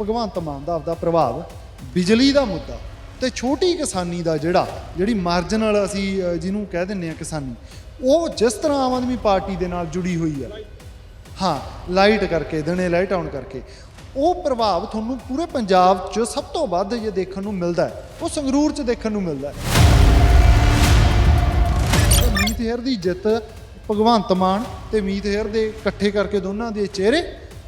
ਭਗਵੰਤ ਮਾਨ ਦਾ ਆਪਦਾ ਪ੍ਰਭਾਵ ਬਿਜਲੀ ਦਾ ਮੁੱਦਾ ਤੇ ਛੋਟੀ ਕਿਸਾਨੀ ਦਾ ਜਿਹੜਾ, ਜਿਹੜੀ ਮਾਰਜਨਲ ਅਸੀਂ ਜਿਹਨੂੰ ਕਹਿ ਦਿੰਨੇ ਆ ਕਿਸਾਨੀ, ਉਹ ਜਿਸ ਤਰ੍ਹਾਂ ਆਮ ਆਦਮੀ ਪਾਰਟੀ ਦੇ ਨਾਲ ਜੁੜੀ ਹੋਈ ਆ ਹਾਂ ਲਾਈਟ ਕਰਕੇ, ਦਿਨੇ ਲਾਈਟ ਆਉਣ ਕਰਕੇ, ਉਹ ਪ੍ਰਭਾਵ ਤੁਹਾਨੂੰ ਪੂਰੇ ਪੰਜਾਬ 'ਚ ਸਭ ਤੋਂ ਵੱਧ ਜੇ ਦੇਖਣ ਨੂੰ ਮਿਲਦਾ ਹੈ, ਉਹ ਸੰਗਰੂਰ 'ਚ ਦੇਖਣ ਨੂੰ ਮਿਲਦਾ ਹੈ। ਮੀਤ ਹੇਰ ਦੀ ਜਿੱਤ ਭਗਵੰਤ ਮਾਨ ਤੇ ਮੀਤ ਹੇਰ ਦੇ ਇਕੱਠੇ ਕਰਕੇ ਦੋਨਾਂ ਦੇ ਚਿਹਰੇ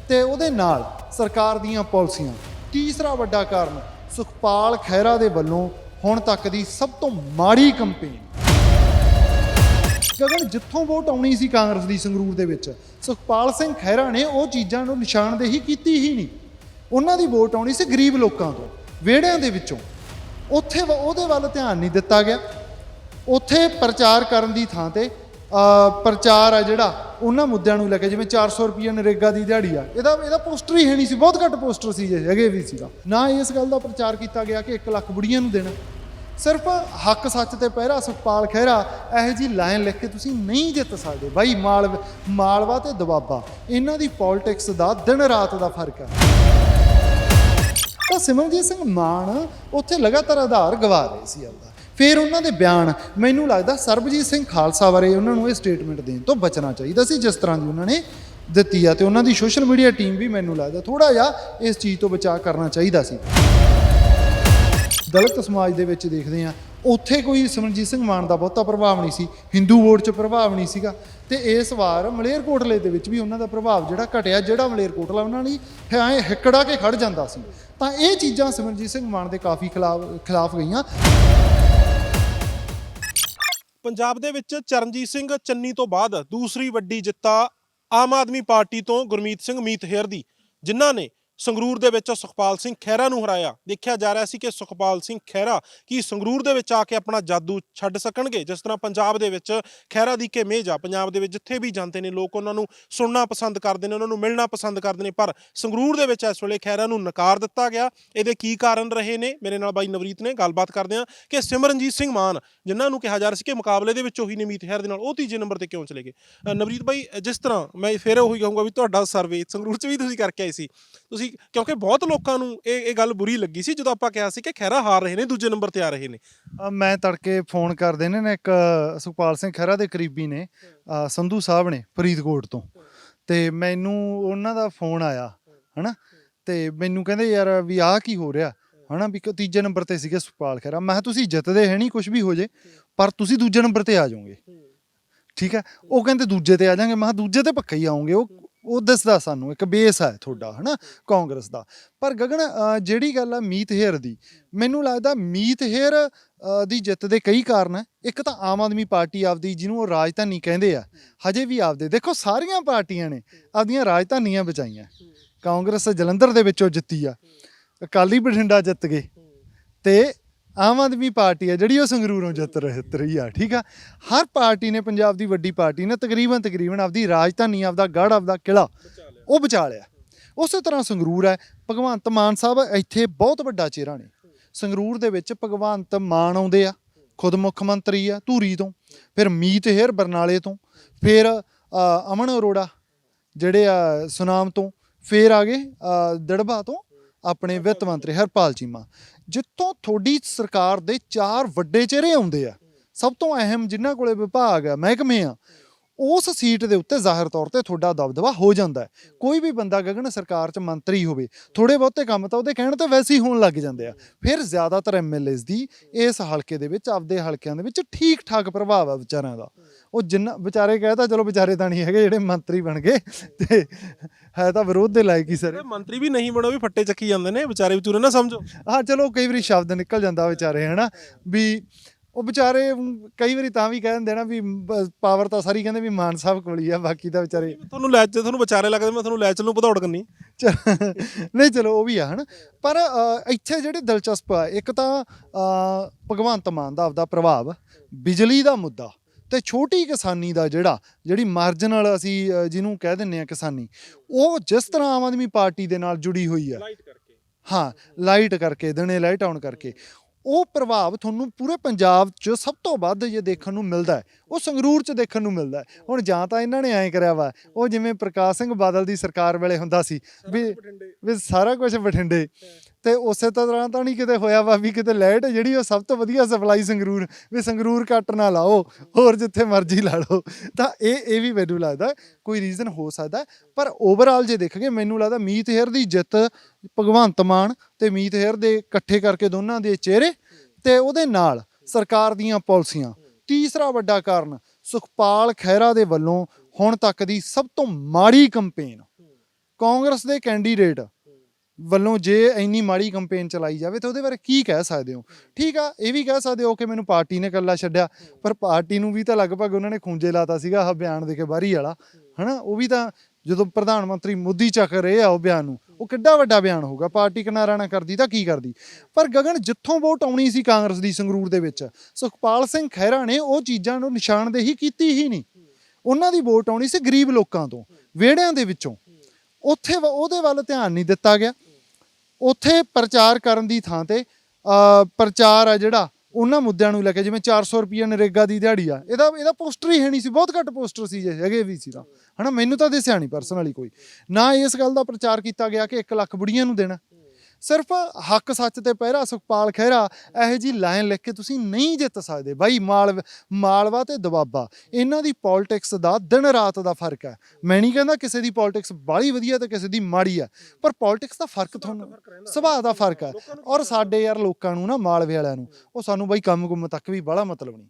ਤੇ ਉਹਦੇ ਨਾਲ ਸਰਕਾਰ ਦੀਆਂ ਪਾਲਿਸੀਆਂ। ਤੀਸਰਾ ਵੱਡਾ ਕਾਰਨ ਸੁਖਪਾਲ ਖਹਿਰਾ ਦੇ ਵੱਲੋਂ ਹੁਣ ਤੱਕ ਦੀ ਸਭ ਤੋਂ ਮਾੜੀ ਕੰਪੇਨ ਗਗਨ, ਜਿੱਥੋਂ ਵੋਟ ਆਉਣੀ ਸੀ ਕਾਂਗਰਸ ਦੀ ਸੰਗਰੂਰ ਦੇ ਵਿੱਚ, ਸੁਖਪਾਲ ਸਿੰਘ ਖਹਿਰਾ ਨੇ ਉਹ ਚੀਜ਼ਾਂ ਨੂੰ ਨਿਸ਼ਾਨਦੇਹੀ ਕੀਤੀ ਹੀ ਨਹੀਂ। ਉਹਨਾਂ ਦੀ ਵੋਟ ਆਉਣੀ ਸੀ ਗਰੀਬ ਲੋਕਾਂ ਤੋਂ, ਵਿਹੜਿਆਂ ਦੇ ਵਿੱਚੋਂ। ਉੱਥੇ ਵ- ਉਹਦੇ ਵੱਲ ਧਿਆਨ ਨਹੀਂ ਦਿੱਤਾ ਗਿਆ। ਉੱਥੇ ਪ੍ਰਚਾਰ ਕਰਨ ਦੀ ਥਾਂ ਤੇ ਪ੍ਰਚਾਰ ਆ ਜਿਹੜਾ ਉਹਨਾਂ ਮੁੱਦਿਆਂ ਨੂੰ ਲੈ ਕੇ ਜਿਵੇਂ 400 ਰੁਪਏ ਨਰੇਗਾ ਦੀ ਦਿਹਾੜੀ ਆ, ਇਹਦਾ ਇਹਦਾ ਪੋਸਟਰ ਹੀ ਹੈ ਨਹੀਂ ਸੀ, ਬਹੁਤ ਘੱਟ ਪੋਸਟਰ ਸੀ ਜੇ ਹੈਗੇ ਵੀ ਸੀਗਾ। ਨਾ ਇਸ ਗੱਲ ਦਾ ਪ੍ਰਚਾਰ ਕੀਤਾ ਗਿਆ ਕਿ 1 ਲੱਖ ਬੁੜੀਆਂ ਨੂੰ ਦੇਣਾ। ਸਿਰਫ ਹੱਕ ਸੱਚ ਤੇ ਪਹਿਰਾ, ਸੁਖਪਾਲ ਖਹਿਰਾ, ਇਹੋ ਜੀ ਲਾਈਨ ਲਿਖ ਕੇ ਤੁਸੀਂ ਨਹੀਂ ਜਿੱਤ ਸਕਦੇ। ਬਾਈ, ਮਾਲ, ਮਾਲਵਾ ਤੇ ਦਬਾਬਾ, ਇਹਨਾਂ ਦੀ ਪੋਲਿਟਿਕਸ ਦਾ ਦਿਨ ਰਾਤ ਦਾ ਫ਼ਰਕ ਹੈ ਤਾਂ ਸਿਮਰਜੀਤ ਸਿੰਘ ਮਾਨ ਉੱਥੇ ਲਗਾਤਾਰ ਆਧਾਰ ਗਵਾ ਰਹੇ ਸੀ ਆਪਦਾ। ਫਿਰ ਉਹਨਾਂ ਦੇ ਬਿਆਨ ਮੈਨੂੰ ਲੱਗਦਾ ਸਰਬਜੀਤ ਸਿੰਘ ਖਾਲਸਾ ਬਾਰੇ ਉਹਨਾਂ ਨੂੰ ਇਹ ਸਟੇਟਮੈਂਟ ਦੇਣ ਤੋਂ ਬਚਣਾ ਚਾਹੀਦਾ ਸੀ, ਜਿਸ ਤਰ੍ਹਾਂ ਦੀ ਉਹਨਾਂ ਨੇ ਦਿੱਤੀ ਆ। ਤੇ ਉਹਨਾਂ ਦੀ ਸੋਸ਼ਲ ਮੀਡੀਆ ਟੀਮ ਵੀ ਮੈਨੂੰ ਲੱਗਦਾ ਥੋੜਾ ਜਿਹਾ ਇਸ ਚੀਜ਼ ਤੋਂ ਬਚਾਅ ਕਰਨਾ ਚਾਹੀਦਾ ਸੀ। ਦਲਿਤ ਸਮਾਜ ਦੇ ਵਿੱਚ ਦੇਖਦੇ ਆ ਉੱਥੇ ਕੋਈ ਸਿਮਰਨਜੀਤ ਸਿੰਘ ਮਾਨ ਦਾ ਬਹੁਤਾ ਪ੍ਰਭਾਵ ਨਹੀਂ ਸੀ ਹਿੰਦੂ ਵੋਟ 'ਚ ਪ੍ਰਭਾਵ ਨਹੀਂ ਸੀਗਾ। ਤੇ ਇਸ ਵਾਰ ਮਲੇਰਕੋਟਲੇ ਦੇ ਵਿੱਚ ਵੀ ਉਹਨਾਂ ਦਾ ਪ੍ਰਭਾਵ ਜਿਹੜਾ ਘਟਿਆ, ਜਿਹੜਾ ਮਲੇਰਕੋਟਲਾ ਉਹਨਾਂ ਲਈ ਐ ਹਿੱਕੜਾ ਕੇ ਖੜ ਜਾਂਦਾ ਸੀ। ਤਾਂ ਇਹ ਚੀਜ਼ਾਂ ਸਿਮਰਨਜੀਤ ਸਿੰਘ ਮਾਨ ਦੇ ਕਾਫੀ ਖਿਲਾਫ ਖਿਲਾਫ ਗਈਆਂ। ਪੰਜਾਬ ਦੇ ਵਿੱਚ ਚਰਨਜੀਤ ਸਿੰਘ ਚੰਨੀ ਤੋਂ ਬਾਅਦ ਦੂਸਰੀ ਵੱਡੀ ਜਿੱਤਾ ਆਮ ਆਦਮੀ ਪਾਰਟੀ ਤੋਂ ਗੁਰਮੀਤ ਸਿੰਘ ਮੀਤਹੇਰ ਦੀ, ਜਿਨ੍ਹਾਂ ਨੇ ਸੰਗਰੂਰ ਦੇ ਵਿੱਚ ਸੁਖਪਾਲ ਸਿੰਘ ਖਹਿਰਾ ਨੂੰ ਹਰਾਇਆ। ਦੇਖਿਆ ਜਾ ਰਿਹਾ ਸੀ ਕਿ ਸੁਖਪਾਲ ਸਿੰਘ ਖਹਿਰਾ ਕੀ ਸੰਗਰੂਰ ਦੇ ਵਿੱਚ ਆ ਕੇ ਆਪਣਾ ਜਾਦੂ ਛੱਡ ਸਕਣਗੇ, ਜਿਸ ਤਰ੍ਹਾਂ ਪੰਜਾਬ ਦੇ ਵਿੱਚ ਖਹਿਰਾ ਦੀ ਕਿ ਆ। ਪੰਜਾਬ ਦੇ ਵਿੱਚ ਜਿੱਥੇ ਵੀ ਜਾਂਦੇ ਨੇ, ਲੋਕ ਉਹਨਾਂ ਨੂੰ ਸੁਣਨਾ ਪਸੰਦ ਕਰਦੇ ਨੇ, ਉਹਨਾਂ ਨੂੰ ਮਿਲਣਾ ਪਸੰਦ ਕਰਦੇ ਨੇ, ਪਰ ਸੰਗਰੂਰ ਦੇ ਵਿੱਚ ਇਸ ਵੇਲੇ ਖਹਿਰਾ ਨੂੰ ਨਕਾਰ ਦਿੱਤਾ ਗਿਆ। ਇਹਦੇ ਕੀ ਕਾਰਨ ਰਹੇ ਨੇ? ਮੇਰੇ ਨਾਲ ਬਾਈ ਨਵਰੀਤ ਨੇ ਗੱਲਬਾਤ ਕਰਦੇ ਆ ਕਿ ਸਿਮਰਨਜੀਤ ਸਿੰਘ ਮਾਨ, ਜਿਨ੍ਹਾਂ ਨੂੰ ਕਿਹਾ ਜਾ ਰਿਹਾ ਸੀ ਕਿ ਮੁਕਾਬਲੇ ਦੇ ਵਿੱਚ ਉਹੀ ਨੇ ਮੀਤਹੇਰ ਦੇ ਨਾਲ ਉਹ ਤੀਜੇ ਨੰਬਰ ਤੇ ਕਿਉਂ ਚਲੇ ਗਏ? ਨਵਰੀਤ ਬਾਈ, ਜਿਸ ਤਰ੍ਹਾਂ ਮੈਂ ਫਿਰ ਉਹੀ ਕਹੂੰਗਾ ਵੀ ਤੁਹਾਡਾ ਸਰਵੇ ਸੰਗਰੂਰ 'ਚ ਵੀ ਤੁਸੀਂ ਕਰਕੇ ਆਏ ਸੀ। ਤੁਸੀਂ ਕਿਉਂਕਿ ਬਹੁਤ ਲੋਕਾਂ ਨੂੰ ਇਹ ਇਹ ਗੱਲ ਬੁਰੀ ਲੱਗੀ ਸੀ ਜਦੋਂ ਆਪਾਂ ਕਿਹਾ ਸੀ ਕਿ ਖਹਿਰਾ ਹਾਰ ਰਹੇ ਨੇ ਦੂਜੇ ਨੰਬਰ ਤੇ ਆ ਰਹੇ ਨੇ। ਅ, ਮੈਂ ਤੜਕੇ ਫੋਨ ਕਰਦੇ ਨੇ ਨਾ ਇੱਕ ਅ, ਸੁਖਪਾਲ ਸਿੰਘ ਖਹਿਰਾ ਦੇ ਕਰੀਬੀ ਨੇ ਅ, ਸੰਧੂ ਸਾਹਿਬ ਨੇ ਫਰੀਦਕੋਟ ਤੋਂ। ਤੇ ਮੈਨੂੰ ਉਹਨਾਂ ਦਾ ਫੋਨ ਆਇਆ ਹਨਾ? ਤੇ ਮੈਨੂੰ ਕਹਿੰਦੇ ਯਾਰ ਵੀ ਆਹ ਕੀ ਹੋ ਰਿਹਾ? ਹਨਾ? ਵੀ ਕਿ ਤੀਜੇ ਨੰਬਰ ਤੇ ਸੀਗੇ ਸੁਖਪਾਲ ਖਹਿਰਾ। ਮੈਂ ਕਿਹਾ ਤੁਸੀਂ ਜਿੱਤਦੇ ਹੈ ਨਹੀਂ ਕੁਝ ਵੀ ਹੋ ਜੇ ਪਰ ਤੁਸੀਂ ਦੂਜੇ ਨੰਬਰ ਤੇ ਆ ਜਾਓਗੇ। ਠੀਕ ਹੈ? ਉਹ ਕਹਿੰਦੇ ਦੂਜੇ ਤੇ ਆ ਜਾਾਂਗੇ। ਮੈਂ ਕਿਹਾ ਦੂਜੇ ਤੇ ਪੱਕਾ ਹੀ ਆਉਂਗੇ ਉਹ ਉਹ ਦੱਸਦਾ ਸਾਨੂੰ ਇੱਕ ਬੇਸ ਹੈ ਤੁਹਾਡਾ ਹਨਾ ਕਾਂਗਰਸ ਦਾ। ਪਰ ਗਗਨ ਅ, ਜਿਹੜੀ ਗੱਲ ਆ ਮੀਤ ਹੇਰ ਦੀ ਮੈਨੂੰ ਲੱਗਦਾ ਮੀਤ ਹੇਰ ਅ, ਦੀ ਜਿੱਤ ਦੇ ਕਈ ਕਾਰਨ ਹੈ ਇੱਕ ਤਾਂ ਆਮ ਆਦਮੀ ਪਾਰਟੀ ਆਪਦੀ ਜਿਹਨੂੰ ਉਹ ਰਾਜਧਾਨੀ ਕਹਿੰਦੇ ਆ ਹਜੇ ਵੀ ਆਪਦੇ। ਦੇਖੋ ਸਾਰੀਆਂ ਪਾਰਟੀਆਂ ਨੇ ਆਪਦੀਆਂ ਰਾਜਧਾਨੀਆਂ ਬਚਾਈਆਂ। ਕਾਂਗਰਸ ਜਲੰਧਰ ਦੇ ਵਿੱਚੋਂ ਜਿੱਤੀ ਆ ਅਕਾਲੀ ਬਠਿੰਡਾ ਜਿੱਤ ਗਏ। ਤੇ ਆਮ ਆਦਮੀ ਪਾਰਟੀ ਆ ਜਿਹੜੀ ਉਹ ਸੰਗਰੂਰੋਂ ਜਿੱਤ ਰਹੀ ਰਹੀ ਆ ਠੀਕ ਆ? ਹਰ ਪਾਰਟੀ ਨੇ ਪੰਜਾਬ ਦੀ ਵੱਡੀ ਪਾਰਟੀ ਨੇ ਤਕਰੀਬਨ ਤਕਰੀਬਨ ਆਪਦੀ ਰਾਜਧਾਨੀ ਆਪਦਾ ਗੜ੍ਹ ਆਪਦਾ ਕਿਲਾ ਉਹ ਬਚਾ ਲਿਆ। ਉਸੇ ਤਰ੍ਹਾਂ ਸੰਗਰੂਰ ਹੈ ਭਗਵੰਤ ਮਾਨ ਸਾਹਿਬ ਇੱਥੇ ਬਹੁਤ ਵੱਡਾ ਚਿਹਰਾ ਨੇ। ਸੰਗਰੂਰ ਦੇ ਵਿੱਚ ਭਗਵੰਤ ਮਾਨ ਆਉਂਦੇ ਆ ਖੁਦ ਮੁੱਖ ਮੰਤਰੀ ਆ ਧੂਰੀ ਤੋਂ ਫਿਰ ਮੀਤ ਹੇਰ ਬਰਨਾਲੇ ਤੋਂ ਫਿਰ ਅਮਨ ਅਰੋੜਾ ਜਿਹੜੇ ਆ ਸੁਨਾਮ ਤੋਂ ਫਿਰ ਆ ਗਏ ਅ, ਦੜਬਾ ਤੋਂ ਆਪਣੇ ਵਿੱਤ ਮੰਤਰੀ ਹਰਪਾਲ ਚੀਮਾ ਜਿੱਥੋਂ ਤੁਹਾਡੀ ਸਰਕਾਰ ਦੇ ਚਾਰ ਵੱਡੇ ਚਿਹਰੇ ਆਉਂਦੇ ਆ, ਸਭ ਤੋਂ ਅਹਿਮ ਜਿਨ੍ਹਾਂ ਕੋਲੇ ਵਿਭਾਗ ਆ, ਮਹਿਕਮੇ ਆ ਉਸ ਸੀਟ ਦੇ ਉੱਤੇ ਜ਼ਾਹਿਰ ਤੌਰ ਤੇ ਤੁਹਾਡਾ ਦਬਦਬਾ ਹੋ ਜਾਂਦਾ ਹੈ। ਕੋਈ ਵੀ ਬੰਦਾ ਗਗਨ ਸਰਕਾਰ 'ਚ ਮੰਤਰੀ ਹੋਵੇ ਥੋੜੇ ਬਹੁਤੇ ਕੰਮ ਤਾਂ ਉਹਦੇ ਕਹਿਣ ਤੇ ਵੈਸੇ ਹੀ ਹੋਣ ਲੱਗ ਜਾਂਦੇ ਆ। ਫਿਰ ਜ਼ਿਆਦਾਤਰ ਐਮਐਲਏਸ ਦੀ ਇਸ ਹਲਕੇ ਦੇ ਵਿੱਚ ਆਪਦੇ ਹਲਕਿਆਂ ਦੇ ਵਿੱਚ ਠੀਕ ਠਾਕ ਪ੍ਰਭਾਵ ਆ ਵਿਚਾਰਿਆਂ ਦਾ। ਉਹ ਜਿੰਨਾ ਵਿਚਾਰੇ ਕਹਤਾ ਚਲੋ ਵਿਚਾਰੇ ਤਾਂ ਨਹੀਂ ਹੈਗੇ ਜਿਹੜੇ ਮੰਤਰੀ ਬਣ ਗਏ ਤੇ ਹੈ ਤਾਂ ਵਿਰੋਧ ਦੇ ਲਾਇਕ ਹੀ ਸਰ। ਮੰਤਰੀ ਵੀ ਨਹੀਂ ਬਣੋ ਵੀ ਫੱਟੇ ਚੱਕੀ ਜਾਂਦੇ ਨੇ ਵਿਚਾਰੇ ਵਿਚੂਰੇ ਨਾ ਸਮਝੋ। ਹਾਂ ਚਲੋ ਕਈ ਵਾਰੀ ਸ਼ਬਦ ਨਿਕਲ ਜਾਂਦਾ ਵਿਚਾਰੇ ਹਨਾ? ਵੀ ਉਹ ਵਿਚਾਰੇ ਕਈ ਵਾਰੀ ਤਾਂ ਵੀ ਕਹਿ ਦਿੰਦੇ ਨਾ ਵੀ ਪਾਵਰ ਤਾਂ ਸਾਰੀ ਕਹਿੰਦੇ ਵੀ ਮਾਨ ਸਾਹਿਬ ਕੋਲ ਹੀ ਆ ਬਾਕੀ ਤਾਂ ਵਿਚਾਰੇ ਤੁਹਾਨੂੰ ਲੈ ਜੇ ਤੁਹਾਨੂੰ ਵਿਚਾਰੇ ਲੱਗਦੇ ਮੈਂ ਤੁਹਾਨੂੰ ਲੈ ਚੱਲੂ ਭਦੌੜ ਕਰਨੀ। ਚ- ਨਹੀਂ ਚਲੋ ਉਹ ਵੀ ਆ ਹਨ। ਪਰ ਇੱਥੇ ਜਿਹੜੇ ਦਿਲਚਸਪ ਆ ਇੱਕ ਤਾਂ ਭਗਵੰਤ ਮਾਨ ਦਾ ਆਪਦਾ ਪ੍ਰਭਾਵ ਬਿਜਲੀ ਦਾ ਮੁੱਦਾ ਤੇ ਛੋਟੀ ਕਿਸਾਨੀ ਦਾ ਜਿਹੜਾ ਜਿਹੜੀ ਮਾਰਜਨਲ ਅਸੀਂ ਜਿਹਨੂੰ ਕਹਿ ਦਿੰਨੇ ਆ ਕਿਸਾਨੀ ਉਹ ਜਿਸ ਤਰ੍ਹਾਂ ਆਮ ਆਦਮੀ ਪਾਰਟੀ ਦੇ ਨਾਲ ਜੁੜੀ ਹੋਈ ਆ। ਲਾਈਟ ਕਰਕੇ। ਹਾਂ ਲਾਈਟ ਕਰਕੇ ਦਿਨੇ ਲਾਈਟ ਆਉਣ ਕਰਕੇ। ਉਹ ਪ੍ਰਭਾਵ ਤੁਹਾਨੂੰ ਪੂਰੇ ਪੰਜਾਬ 'ਚ ਸਭ ਤੋਂ ਵੱਧ ਜੇ ਦੇਖਣ ਨੂੰ ਮਿਲਦਾ ਹੈ। ਉਹ ਸੰਗਰੂਰ 'ਚ ਦੇਖਣ ਨੂੰ ਮਿਲਦਾ। ਹੁਣ ਜਾਂ ਤਾਂ ਇਹਨਾਂ ਨੇ ਐਂ ਕਰਿਆ ਵਾ ਉਹ ਜਿਵੇਂ ਪ੍ਰਕਾਸ਼ ਸਿੰਘ ਬਾਦਲ ਦੀ ਸਰਕਾਰ ਵੇਲੇ ਹੁੰਦਾ ਸੀ ਵੀ ਵੀ ਸਾਰਾ ਕੁਝ ਬਠਿੰਡੇ ਤੇ ਉਸੇ ਤਰ੍ਹਾਂ ਤਾਂ ਨਹੀਂ ਕਿਤੇ ਹੋਇਆ ਵਾ ਵੀ ਕਿਤੇ ਲਾਈਟ ਜਿਹੜੀ ਉਹ ਸਭ ਤੋਂ ਵਧੀਆ ਸਪਲਾਈ ਸੰਗਰੂਰ ਵੀ ਸੰਗਰੂਰ ਕੱਟ ਨਾ ਲਾਓ ਹੋਰ ਜਿੱਥੇ ਮਰਜ਼ੀ ਲਾ ਲਓ ਤਾਂ ਇਹ ਇਹ ਵੀ ਮੈਨੂੰ ਲੱਗਦਾ ਕੋਈ ਰੀਜ਼ਨ ਹੋ ਸਕਦਾ। ਪਰ ਓਵਰਆਲ ਜੇ ਦੇਖਗੇ ਮੈਨੂੰ ਲੱਗਦਾ ਮੀਤ ਹੇਰ ਦੀ ਜਿੱਤ ਭਗਵੰਤ ਮਾਨ ਤੇ ਮੀਤ ਹੇਰ ਦੇ ਇਕੱਠੇ ਕਰਕੇ ਦੋਨਾਂ ਦੇ ਚਿਹਰੇ ਤੇ ਉਹਦੇ ਨਾਲ ਸਰਕਾਰ ਦੀਆਂ ਪਾਲਿਸੀਆਂ ਤੀਸਰਾ ਵੱਡਾ ਕਾਰਨ ਸੁਖਪਾਲ ਖਹਿਰਾ ਦੇ ਵੱਲੋਂ ਹੁਣ ਤੱਕ ਦੀ ਸਭ ਤੋਂ ਮਾੜੀ ਕੰਪੇਨ। ਕਾਂਗਰਸ ਦੇ ਕੈਂਡੀਡੇਟ ਵੱਲੋਂ ਜੇ ਇੰਨੀ ਮਾੜੀ ਕੰਪੇਨ ਚਲਾਈ ਜਾਵੇ ਤਾਂ ਉਹਦੇ ਬਾਰੇ ਕੀ ਕਹਿ ਸਕਦੇ ਹੋ? ਠੀਕ ਆ, ਇਹ ਵੀ ਕਹਿ ਸਕਦੇ ਹੋ ਕਿ ਮੈਨੂੰ ਪਾਰਟੀ ਨੇ ਇਕੱਲਾ ਛੱਡਿਆ, ਪਰ ਪਾਰਟੀ ਨੂੰ ਵੀ ਤਾਂ ਲਗਭਗ ਉਹਨਾਂ ਨੇ ਖੂੰਜੇ ਲਾਤਾ ਸੀਗਾ ਆਹ ਬਿਆਨ ਦੇ ਕੇ ਬਾਰੀ ਵਾਲਾ, ਹਨਾ? ਉਹ ਵੀ ਤਾਂ ਜਦੋਂ ਪ੍ਰਧਾਨ ਮੰਤਰੀ ਮੋਦੀ ਚੱਕ ਰਹੇ ਆ ਉਹ ਬਿਆਨ ਨੂੰ ਉਹ ਕਿੱਡਾ ਵੱਡਾ ਬਿਆਨ ਹੋਊਗਾ, ਪਾਰਟੀ ਕਿਨਾਰਾ ਨਾ ਕਰਦੀ, ਤਾਂ ਕੀ ਕਰਦੀ? ਪਰ ਗਗਨ ਜਿੱਥੋਂ ਵੋਟ ਆਉਣੀ ਸੀ ਕਾਂਗਰਸ ਦੀ ਸੰਗਰੂਰ ਦੇ ਵਿੱਚ, ਸੁਖਪਾਲ ਸਿੰਘ ਖਹਿਰਾ ਨੇ ਉਹ ਚੀਜ਼ਾਂ ਨੂੰ ਨਿਸ਼ਾਨਦੇਹੀ ਕੀਤੀ ਹੀ ਨਹੀਂ। ਉਹਨਾਂ ਦੀ ਵੋਟ ਆਉਣੀ ਸੀ ਗਰੀਬ ਲੋਕਾਂ ਤੋਂ, ਵਿਹੜਿਆਂ ਦੇ ਵਿੱਚੋਂ। ਉੱਥੇ ਵ- ਉਹਦੇ ਵੱਲ ਧਿਆਨ ਨਹੀਂ ਦਿੱਤਾ ਗਿਆ। ਉੱਥੇ ਪ੍ਰਚਾਰ ਕਰਨ ਦੀ ਥਾਂ ਤੇ ਪ੍ਰਚਾਰ ਆ ਜਿਹੜਾ ਉਹਨਾਂ ਮੁੱਦਿਆਂ ਨੂੰ ਲੈ ਕੇ ਜਿਵੇਂ 400 ਰੁਪਏ ਨਰੇਗਾ ਦੀ ਦਿਹਾੜੀ ਆ, ਇਹਦਾ ਇਹਦਾ ਪੋਸਟਰ ਹੀ ਹੈ ਨਹੀਂ ਸੀ, ਬਹੁਤ ਘੱਟ ਪੋਸਟਰ ਸੀ ਜੇ ਹੈਗੇ ਵੀ ਸੀ ਤਾਂ। ਹਨਾ, ਮੈਨੂੰ ਤਾਂ ਦਿਸਿਆ ਨਹੀਂ ਪਰਸਨਲੀ ਕੋਈ। ਨਾ ਇਸ ਗੱਲ ਦਾ ਪ੍ਰਚਾਰ ਕੀਤਾ ਗਿਆ ਕਿ 1 ਲੱਖ ਬੁੜੀਆਂ ਨੂੰ ਦੇਣਾ। ਸਿਰਫ ਹੱਕ ਸੱਚ ਤੇ ਪਹਿਰਾ ਸੁਖਪਾਲ ਖਹਿਰਾ ਇਹੋ ਜੀ ਲਾਈਨ ਲਿਖ ਕੇ ਤੁਸੀਂ ਨਹੀਂ ਜਿੱਤ ਸਕਦੇ। ਬਾਈ ਮਾਲ ਮਾਲਵਾ ਤੇ ਦਬਾਬਾ ਇਹਨਾਂ ਦੀ ਪੋਲਿਟਿਕਸ ਦਾ ਦਿਨ ਰਾਤ ਦਾ ਫ਼ਰਕ ਹੈ। ਮੈਂ ਨਹੀਂ ਕਹਿੰਦਾ ਕਿਸੇ ਦੀ ਪੋਲਿਟਿਕਸ ਬਾਹਲੀ ਵਧੀਆ ਤੇ ਕਿਸੇ ਦੀ ਮਾੜੀ ਹੈ ਪਰ ਪੋਲਿਟਿਕਸ ਦਾ ਫ਼ਰਕ ਤੁਹਾਨੂੰ ਸੁਭਾਅ ਦਾ ਫ਼ਰਕ ਹੈ। ਔਰ ਸਾਡੇ ਯਾਰ ਲੋਕਾਂ ਨੂੰ ਨਾ ਮਾਲਵੇ ਵਾਲਿਆਂ ਨੂੰ ਉਹ ਸਾਨੂੰ ਬਾਈ ਕੰਮ ਕੁੰਮ ਤੱਕ ਵੀ ਬਾਹਲਾ ਮਤਲਬ ਨਹੀਂ।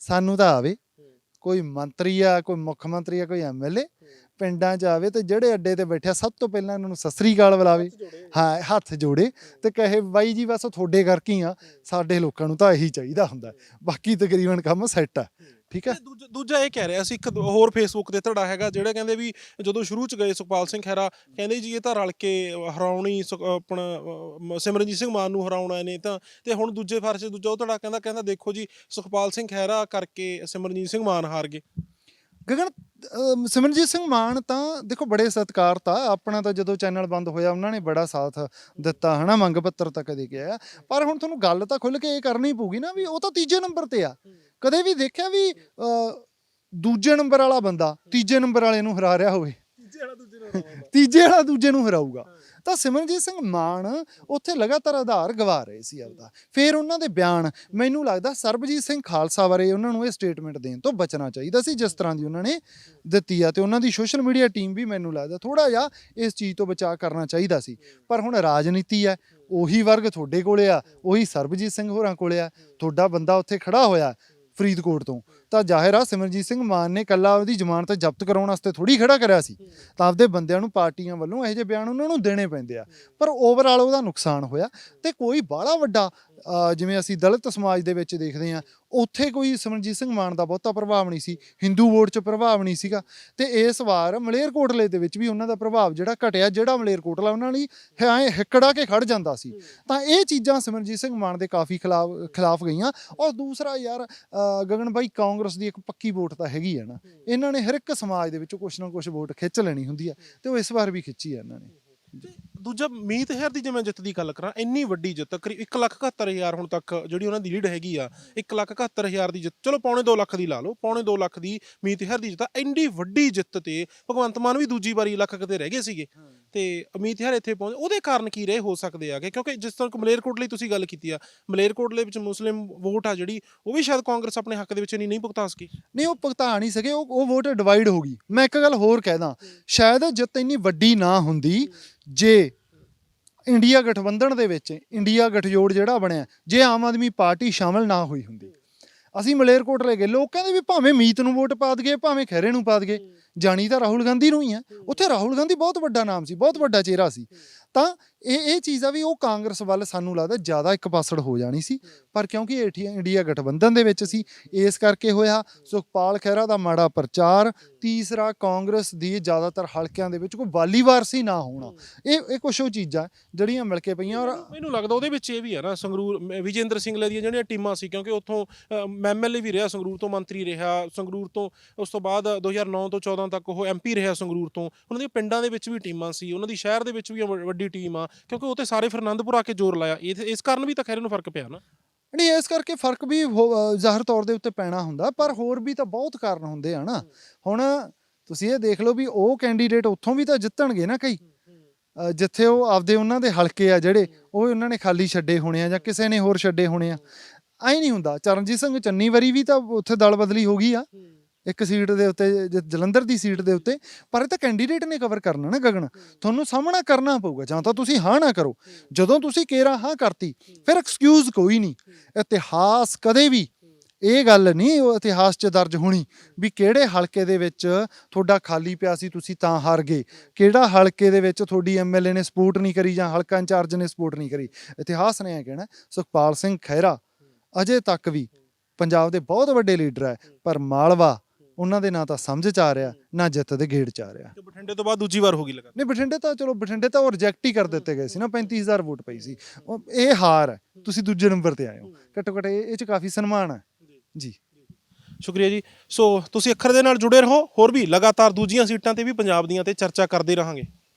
ਸਾਨੂੰ ਤਾਂ ਆਵੇ ਕੋਈ ਮੰਤਰੀ ਆ ਕੋਈ ਮੁੱਖ ਮੰਤਰੀ ਆ ਕੋਈ ਐਮਐਲਏ ਪਿੰਡਾਂ 'ਚ ਆਵੇ ਤੇ ਜਿਹੜੇ ਅੱਡੇ ਤੇ ਬੈਠਿਆ ਸਭ ਤੋਂ ਪਹਿਲਾਂ ਇਹਨਾਂ ਨੂੰ ਸਤਿ ਸ੍ਰੀ ਅਕਾਲ ਬੁਲਾਵੇ। ਹਾਂ ਹੱਥ ਜੋੜੇ ਤੇ ਕਹੇ ਬਾਈ ਜੀ ਬਸ ਤੁਹਾਡੇ ਕਰਕੇ ਹੀ ਆ। ਸਾਡੇ ਲੋਕਾਂ ਨੂੰ ਤਾਂ ਇਹੀ ਚਾਹੀਦਾ ਹੁੰਦਾ। ਬਾਕੀ ਤਕਰੀਬਨ ਕੰਮ ਸੈੱਟ ਆ। ਠੀਕ ਹੈ ਦੂਜਾ ਦੂਜਾ ਇਹ ਕਹਿ ਰਿਹਾ ਸੀ ਇੱਕ ਹੋਰ ਫੇਸਬੁੱਕ ਤੇ ਧੜਾ ਹੈਗਾ ਜਿਹੜਾ ਕਹਿੰਦੇ ਵੀ ਜਦੋਂ ਸ਼ੁਰੂ ਚ ਗਏ ਸੁਖਪਾਲ ਸਿੰਘ ਖਹਿਰਾ ਕਹਿੰਦੇ ਜੀ ਇਹ ਤਾਂ ਰਲ ਕੇ ਹਰਾਉਣੀ ਆਪਣਾ ਸਿਮਰਨਜੀਤ ਸਿੰਘ ਮਾਨ ਨੂੰ ਹਰਾਉਣਾ ਨੇ ਤਾਂ। ਤੇ ਹੁਣ ਦੂਜੇ ਫਰਸ਼ ਦੂਜਾ ਉਹ ਧੜਾ ਕਹਿੰਦਾ ਕਹਿੰਦਾ ਦੇਖੋ ਜੀ ਸੁਖਪਾਲ ਸਿੰਘ ਖਹਿਰਾ ਕਰਕੇ ਸਿਮਰਨਜੀਤ ਸਿੰਘ ਮਾਨ ਹਾਰ ਗਏ। ਗਗਨ ਅਮ ਸਿਮਰਨਜੀਤ ਸਿੰਘ ਮਾਨ ਤਾਂ ਦੇਖੋ ਬੜੇ ਸਤਿਕਾਰਤ ਆਪਣਾ ਤਾਂ ਜਦੋਂ ਚੈਨਲ ਬੰਦ ਹੋਇਆ ਉਹਨਾਂ ਨੇ ਬੜਾ ਸਾਥ ਦਿੱਤਾ ਹਨਾ ਮੰਗ ਪੱਤਰ ਤੱਕ ਦੇ ਕੇ ਆਇਆ ਪਰ ਹੁਣ ਤੁਹਾਨੂੰ ਗੱਲ ਤਾਂ ਖੁੱਲ ਕੇ ਇਹ ਕਰਨੀ ਪਊਗੀ ਨਾ ਵੀ ਉਹ ਤਾਂ ਤੀਜੇ ਨੰਬਰ ਤੇ ਆ। ਕਦੇ ਵੀ ਦੇਖਿਆ ਵੀ ਅ, ਦੂਜੇ ਨੰਬਰ ਵਾਲਾ ਬੰਦਾ ਤੀਜੇ ਨੰਬਰ ਵਾਲੇ ਨੂੰ ਹਰਾ ਰਿਹਾ ਹੋਵੇ? ਤੀਜੇ ਵਾਲਾ ਦੂਜੇ ਨਾਲ ਤੀਜੇ ਵਾਲਾ ਦੂਜੇ ਨੂੰ ਹਰਾਊਗਾ। ਤਾਂ ਸਿਮਰਨਜੀਤ ਸਿੰਘ ਮਾਨ ਉੱਥੇ ਲਗਾਤਾਰ ਆਧਾਰ ਗਵਾ ਰਹੇ ਸੀ ਆਪਦਾ। ਫਿਰ ਉਹਨਾਂ ਦੇ ਬਿਆਨ, ਮੈਨੂੰ ਲੱਗਦਾ ਸਰਬਜੀਤ ਸਿੰਘ ਖਾਲਸਾ ਬਾਰੇ ਉਹਨਾਂ ਨੂੰ ਇਹ ਸਟੇਟਮੈਂਟ ਦੇਣ ਤੋਂ ਬਚਣਾ ਚਾਹੀਦਾ ਸੀ, ਜਿਸ ਤਰ੍ਹਾਂ ਦੀ ਉਹਨਾਂ ਨੇ ਦਿੱਤੀ ਆ। ਤੇ ਉਹਨਾਂ ਦੀ ਸੋਸ਼ਲ ਮੀਡੀਆ ਟੀਮ ਵੀ ਮੈਨੂੰ ਲੱਗਦਾ ਥੋੜਾ ਜਿਹਾ ਇਸ ਚੀਜ਼ ਤੋਂ ਬਚਾਅ ਕਰਨਾ ਚਾਹੀਦਾ ਸੀ। ਪਰ ਹੁਣ ਰਾਜਨੀਤੀ ਹੈ, ਉਹੀ ਵਰਗ ਤੁਹਾਡੇ ਕੋਲੇ ਆ, ਉਹੀ ਸਰਬਜੀਤ ਸਿੰਘ ਹੋਰਾਂ ਕੋਲੇ ਆ। ਤੁਹਾਡਾ ਬੰਦਾ ਉੱਥੇ ਖੜਾ ਹੋਇਆ ਫਰੀਦਕੋਟ ਤੋਂ। ਤਾਂ ਜ਼ਾਹਿਰ ਆ ਸਿਮਰਜੀਤ ਸਿੰਘ ਮਾਨ ਨੇ ਕੱਲਾ ਉਹਦੀ ਜ਼ਮਾਨਤ ਜ਼ਬਤ ਕਰਾਉਣ ਵਾਸਤੇ ਥੋੜੀ ਖੜਾ ਕਰਿਆ ਸੀ। ਤਾਂ ਆਪਦੇ ਬੰਦਿਆਂ ਨੂੰ, ਪਾਰਟੀਆਂ ਵੱਲੋਂ ਇਹੋ ਜਿਹੇ ਬਿਆਨ ਉਹਨਾਂ ਨੂੰ ਦੇਣੇ ਪੈਂਦੇ ਆ। ਪਰ ਓਵਰਆਲ ਉਹਦਾ ਨੁਕਸਾਨ ਹੋਇਆ ਤੇ ਕੋਈ ਬਾਹਲਾ ਵੱਡਾ ਜਿਵੇਂ ਅਸੀਂ ਦਲਿਤ ਸਮਾਜ ਦੇ ਵਿੱਚ ਦੇਖਦੇ ਆ ਉੱਥੇ ਕੋਈ ਸਿਮਰਨਜੀਤ ਸਿੰਘ ਮਾਨ ਦਾ ਬਹੁਤਾ ਪ੍ਰਭਾਵ ਨਹੀਂ ਸੀ, ਹਿੰਦੂ ਵੋਟ 'ਚ ਪ੍ਰਭਾਵ ਨਹੀਂ ਸੀਗਾ ਤੇ ਇਸ ਵਾਰ ਮਲੇਰਕੋਟਲੇ ਦੇ ਵਿੱਚ ਵੀ ਉਹਨਾਂ ਦਾ ਪ੍ਰਭਾਵ ਜਿਹੜਾ ਘਟਿਆ, ਜਿਹੜਾ ਮਲੇਰਕੋਟਲਾ ਉਹਨਾਂ ਲਈ ਐ ਹਿੱਕੜਾ ਕੇ ਖੜ ਜਾਂਦਾ ਸੀ। ਤਾਂ ਇਹ ਚੀਜ਼ਾਂ ਸਿਮਰਨਜੀਤ ਸਿੰਘ ਮਾਨ ਦੇ ਕਾਫੀ ਖਿਲਾਫ ਖਿਲਾਫ ਗਈਆਂ ਔਰ ਦੂਸਰਾ ਯਾਰ ਗਗਨ ਬਾਈ ਕਾਂਗਰਸ ਦੀ ਇੱਕ ਪੱਕੀ ਵੋਟ ਤਾਂ ਹੈਗੀ ਹੈ ਨਾ, ਇਹਨਾਂ ਨੇ ਹਰ ਇੱਕ ਸਮਾਜ ਦੇ ਵਿੱਚੋਂ ਕੁਛ ਨਾ ਕੁਛ ਵੋਟ ਖਿੱਚ ਲੈਣੀ ਹੁੰਦੀ ਆ ਤੇ ਉਹ ਇਸ ਵਾਰ ਵੀ ਖਿੱਚੀ ਆ ਇਹਨਾਂ ਨੇ। ਤੇ ਦੂਜਾ ਮੀਤ ਹੈਰ ਦੀ ਜੇ ਮੈਂ ਜਿੱਤ ਦੀ ਗੱਲ ਕਰਾਂ ਇੰਨੀ ਵੱਡੀ ਜਿੱਤ ਕਰੀਬ 171000 ਹੁਣ ਤੱਕ ਜਿਹੜੀ ਉਹਨਾਂ ਦੀ ਲੀਡ ਹੈਗੀ ਆ 171000 ਦੀ ਜਿੱਤ ਚਲੋ ਪੌਣੇ 2 ਲੱਖ ਦੀ ਲਾ ਲਓ ਪੌਣੇ 2 ਲੱਖ ਦੀ ਮੀਤ ਹੈਰ ਦੀ ਜਿੱਤ ਇੰਨੀ ਵੱਡੀ ਜਿੱਤ ਤੇ ਭਗਵੰਤ ਮਾਨ ਵੀ ਦੂਜੀ ਵਾਰੀ ਲੱਖ ਕਿਤੇ ਰਹਿ ਗਏ ਸੀਗੇ ਤੇ ਅਮੀਤ ਹੈਰ ਇੱਥੇ ਪਹੁੰਚ ਉਹਦੇ ਕਾਰਨ ਕੀ ਰਹੇ ਹੋ ਸਕਦੇ ਆਗੇ ਕਿਉਂਕਿ ਜਿਸ ਤਰ੍ਹਾਂ ਮਲੇਰਕੋਟਲੇ ਤੁਸੀਂ ਗੱਲ ਕੀਤੀ ਆ ਮਲੇਰਕੋਟਲੇ ਵਿੱਚ ਮੁਸਲਿਮ ਵੋਟ ਆ ਜਿਹੜੀ ਉਹ ਵੀ ਸ਼ਾਇਦ ਕਾਂਗਰਸ ਆਪਣੇ ਹੱਕ ਦੇ ਵਿੱਚ ਨਹੀਂ ਨਹੀਂ ਭੁਗਤਾ ਸਕੀ। ਨਹੀਂ ਉਹ ਭੁਗਤਾ ਨਹੀਂ ਸਕੇ ਉਹ ਉਹ ਵੋਟ ਡਿਵਾਈਡ ਹੋ ਗਈ। ਮੈਂ ਇੱਕ ਗੱਲ ਹੋਰ ਕਹਿਦਾ ਸ਼ਾਇਦ ਜਿੱਤ ਇੰਨੀ ਵੱਡੀ ਨਾ ਹੁੰਦੀ ਜੇ ਇੰਡੀਆ ਗਠਬੰਧਨ ਦੇ ਵਿੱਚ ਇੰਡੀਆ ਗਠਜੋੜ ਜਿਹੜਾ ਬਣਿਆ, ਜੇ ਆਮ ਆਦਮੀ ਪਾਰਟੀ ਸ਼ਾਮਲ ਨਾ ਹੋਈ ਹੁੰਦੀ। ਅਸੀਂ ਮਲੇਰਕੋਟਲੇ ਗਏ, ਲੋਕ ਕਹਿੰਦੇ ਵੀ ਭਾਵੇਂ ਮੀਤ ਨੂੰ ਵੋਟ ਪਾ ਦਈਏ, ਭਾਵੇਂ ਖਹਿਰੇ ਨੂੰ ਪਾ ਦਈਏ। ਜਾਣੀ ਤਾਂ ਰਾਹੁਲ ਗਾਂਧੀ ਨੂੰ ਹੀ ਆ। ਉੱਥੇ ਰਾਹੁਲ ਗਾਂਧੀ ਬਹੁਤ ਵੱਡਾ ਨਾਮ ਸੀ ਬਹੁਤ ਵੱਡਾ ਚਿਹਰਾ ਸੀ। ਤਾਂ ਇਹ ਇਹ ਚੀਜ਼ ਆ ਵੀ ਉਹ ਕਾਂਗਰਸ ਵੱਲ ਸਾਨੂੰ ਲੱਗਦਾ ਜ਼ਿਆਦਾ ਇੱਕ ਪਾਸੜ ਹੋ ਜਾਣੀ ਸੀ। ਪਰ ਕਿਉਂਕਿ ਇੰਡੀਆ ਗਠਬੰਧਨ ਦੇ ਵਿੱਚ ਸੀ ਇਸ ਕਰਕੇ ਹੋਇਆ। ਸੁਖਪਾਲ ਖਹਿਰਾ ਦਾ ਮਾੜਾ ਪ੍ਰਚਾਰ ਤੀਸਰਾ ਕਾਂਗਰਸ ਦੀ ਜ਼ਿਆਦਾਤਰ ਹਲਕਿਆਂ ਦੇ ਵਿੱਚ ਕੋਈ ਵਾਲੀ ਵਾਰਸੀ ਨਾ ਹੋਣਾ। ਇਹ ਇਹ ਕੁਛ ਉਹ ਚੀਜ਼ਾਂ ਜਿਹੜੀਆਂ ਮਿਲ ਕੇ ਪਈਆਂ ਔਰ ਮੈਨੂੰ ਲੱਗਦਾ ਉਹਦੇ ਵਿੱਚ ਇਹ ਵੀ ਹੈ ਨਾ ਸੰਗਰੂਰ ਮ- ਵਿਜੇਂਦਰ ਸਿੰਗਲਾ ਦੀਆਂ ਜਿਹੜੀਆਂ ਟੀਮਾਂ ਸੀ ਕਿਉਂਕਿ ਉੱਥੋਂ ਐਮਐਲਏ ਵੀ ਰਿਹਾ ਸੰਗਰੂਰ ਤੋਂ ਮੰਤਰੀ ਰਿਹਾ ਸੰਗਰੂਰ ਤੋਂ ਉਸ ਤੋਂ ਬਾਅਦ 2009 ਤੋਂ 14 ਤੱਕ ਉਹ ਐਮਪੀ ਰਿਹਾ ਸੰਗਰੂਰ ਤੋਂ। ਉਹਨਾਂ ਦੀਆਂ ਪਿੰਡਾਂ ਦੇ ਵਿੱਚ ਵੀ ਟੀਮਾਂ ਸੀ ਉਹਨਾਂ ਦੀ ਸ਼ਹਿਰ ਦੇ ਵਿੱਚ ਵੀ ਵ- ਵੱਡੀ ਟੀਮ ਆ ਕਿਉਂਕਿ ਉਹ ਤੇ ਸਾਰੇ ਫਿਰ ਆਨੰਦਪੁਰ ਆ ਕੇ ਜ਼ੋਰ ਲਾਇਆ। ਇਹ ਇਸ ਕਾਰਨ ਵੀ ਤਾਂ ਖੈਰ ਨੂੰ ਫ਼ਰਕ ਪਿਆ ਨਾ। ਨਹੀਂ ਇਸ ਕਰਕੇ ਫ਼ਰਕ ਵੀ ਹੋ- ਅ, ਜ਼ਾਹਰ ਤੌਰ ਦੇ ਉੱਤੇ ਪੈਣਾ ਹੁੰਦਾ ਪਰ ਹੋਰ ਵੀ ਤਾਂ ਬਹੁਤ ਕਾਰਨ ਹੁੰਦੇ ਆ ਨਾ। ਹੁਣ ਤੁਸੀਂ ਇਹ ਦੇਖ ਲਓ ਵੀ ਉਹ ਕੈਂਡੀਡੇਟ ਉੱਥੋਂ ਵੀ ਤਾਂ ਜਿੱਤਣਗੇ ਨਾ ਕਈ। ਅ, ਜਿੱਥੇ ਉਹ ਆਪਦੇ ਉਹਨਾਂ ਦੇ ਹਲਕੇ ਆ ਜਿਹੜੇ ਉਹ ਉਹਨਾਂ ਨੇ ਖਾਲੀ ਛੱਡੇ ਹੋਣੇ ਆ ਜਾਂ ਕਿਸੇ ਨੇ ਹੋਰ ਛੱਡੇ ਹੋਣੇ ਆ। ਐ ਨਹੀਂ ਹੁੰਦਾ। ਚਰਨਜੀਤ ਸਿੰਘ ਚੰਨੀ ਵਾਰੀ ਵੀ ਤਾਂ ਉੱਥੇ ਦਲ ਬਦਲੀ ਹੋ ਗਈ ਆ। ਇੱਕ ਸੀਟ ਦੇ ਉੱਤੇ, ਜ- ਜਲੰਧਰ ਦੀ ਸੀਟ ਦੇ ਉੱਤੇ, ਪਰ ਇਹ ਤਾਂ ਕੈਂਡੀਡੇਟ ਨੇ ਕਵਰ ਕਰਨਾ ਨਾ ਗਗਨ। ਤੁਹਾਨੂੰ ਸਾਹਮਣਾ ਕਰਨਾ ਪਊਗਾ, ਜਾਂ ਤਾਂ ਤੁਸੀਂ ਹਾਂ ਨਾ ਕਰੋ। ਜਦੋਂ ਤੁਸੀਂ ਕੇਰਾ ਹਾਂ ਕਰਤੀ, ਫਿਰ ਐਕਸਕਿਊਜ਼ ਕੋਈ ਨਹੀਂ। ਇਤਿਹਾਸ ਕਦੇ ਵੀ, ਇਹ ਗੱਲ ਨਹੀਂ, ਉਹ ਇਤਿਹਾਸ 'ਚ ਦਰਜ ਹੋਣੀ ਵੀ ਕਿਹੜੇ ਹਲਕੇ ਦੇ ਵਿੱਚ ਤੁਹਾਡਾ ਖਾਲੀ ਪਿਆ ਸੀ, ਤੁਸੀਂ ਤਾਂ ਹਾਰ ਗਏ। ਕਿਹੜਾ ਹਲਕੇ ਦੇ ਵਿੱਚ ਤੁਹਾਡੀ ਐਮਐਲਏ ਨੇ ਸਪੋਰਟ ਨਹੀਂ ਕਰੀ, ਜਾਂ ਹਲਕਾ ਇੰਚਾਰਜ ਨੇ ਸਪੋਰਟ ਨਹੀਂ ਕਰੀ। ਇਤਿਹਾਸ ਨੇ ਇਹ ਕਹਿਣਾ, ਸੁਖਪਾਲ ਸਿੰਘ ਖਹਿਰਾ, ਅਜੇ ਤੱਕ ਵੀ ਪੰਜਾਬ ਦੇ ਬਹੁਤ ਵੱਡੇ ਲੀਡਰ ਹੈ, ਪਰ ਮਾਲਵਾ ਉਹਨਾਂ ਦੇ ਨਾਂ ਤਾਂ ਸਮਝ ਚ ਆ ਰਿਹਾ ਨਾ ਜਿੱਤ ਦੇ ਗੇੜ ਚ ਆ ਰਿਹਾ। ਤੇ ਬਠਿੰਡੇ ਤੋਂ ਬਾਅਦ ਦੂਜੀ ਵਾਰ ਹੋ ਗਈ ਲਗਾਤਾਰ। ਨਹੀਂ ਬਠਿੰਡੇ ਤਾਂ ਚਲੋ ਬਠਿੰਡੇ ਤਾਂ ਉਹ ਰਿਜੈਕਟ ਹੀ ਕਰ ਦਿੱਤੇ ਗਏ ਸੀ ਨਾ 35000 ਵੋਟ ਪਈ ਸੀ। ਉਹ ਇਹ ਹਾਰ ਹੈ ਤੁਸੀਂ ਦੂਜੇ ਨੰਬਰ ਤੇ ਆਏ ਹੋ। ਘੱਟੋ ਘੱਟ ਇਹ ਇਹ ਚ ਕਾਫੀ ਸਨਮਾਨ ਹੈ। ਜੀ। ਸ਼ੁਕਰੀਆ ਜੀ। ਸੋ ਤੁਸੀਂ ਅੱਖਰ ਦੇ ਨਾਲ ਜੁੜੇ ਰਹੋ ਹੋਰ ਵੀ ਲਗਾਤਾਰ ਦੂਜੀਆਂ ਸੀਟਾਂ ਤੇ ਵੀ ਪੰਜਾਬ ਦੀਆਂ ਤੇ ਚਰਚਾ ਕਰਦੇ ਰਹਾਂਗੇ।